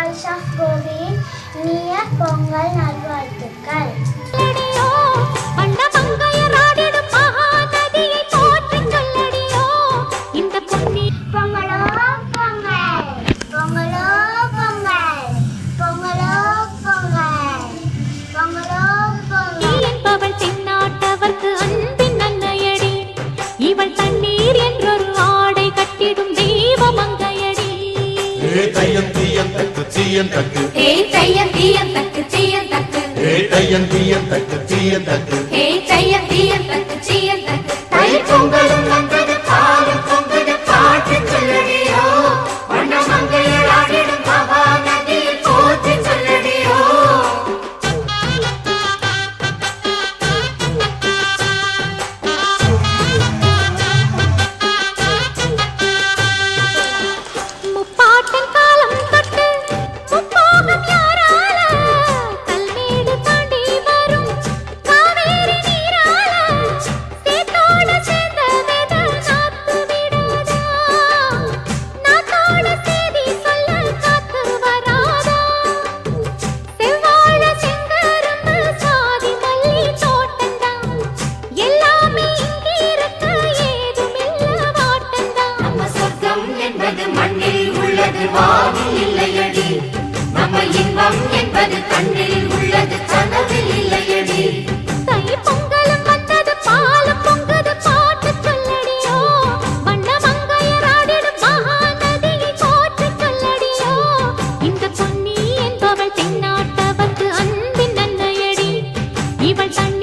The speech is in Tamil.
ஆயிஷாஃப் கோபியின் இனிய பொங்கல் நல்வாழ்த்துக்கள் தன்னீர் என்றொரு ஆடை கட்டிடும் தெய்வ மங்கையடி தையந்தி தக்கு சீயன் தக்கு. ஹே தையன் தீயன் தக்கு சீயன் தக்கு. ஹே தையன் தீயன் தக்கு சீயன் தக்கு. ஹே தையன் தீயன் தக்கு சீயன் தக்கு. தை பொங்கலும் என்று வாதி இல்லையடி. நம்ம இன்பம் என்பது கண்ணில் உள்ளது கனவில் இல்லையடி. இவள் தன்